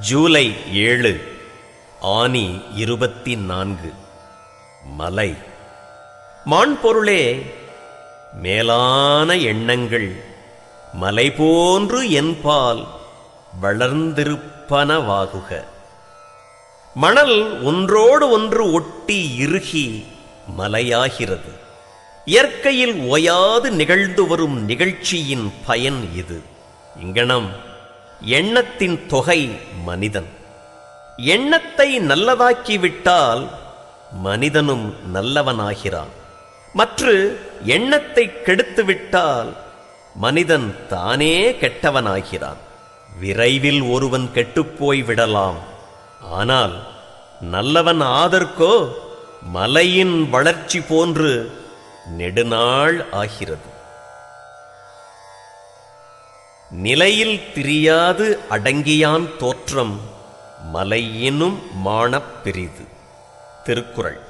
ஜூலை ஏழு ஆனி இருபத்தி நான்கு. மலை. மாண்பொருளே மேலான எண்ணங்கள் மலை போன்று என்பால் வளர்ந்திருப்பனவாகுக மணல் ஒன்றோடு ஒன்று ஒட்டி இறுகி மலையாகிறது. இயற்கையில் ஓயாது நிகழ்ந்து வரும் நிகழ்ச்சியின் பயன் இது. இங்கனம் எண்ணத்தின் தொகை மனிதன். எண்ணத்தை நல்லதாக்கிவிட்டால் மனிதனும் நல்லவனாகிறான். மற்ற எண்ணத்தை கெடுத்துவிட்டால் மனிதன் தானே கெட்டவனாகிறான். விரைவில் ஒருவன் கெட்டுப்போய் விடலாம். ஆனால் நல்லவன் ஆதற்கோ மலையின் வளர்ச்சி போன்று நெடுநாள் ஆகிறது. நிலையில் திரியாது அடங்கியான் தோற்றம் மலையினும் மானப் பெரிது. திருக்குறள்.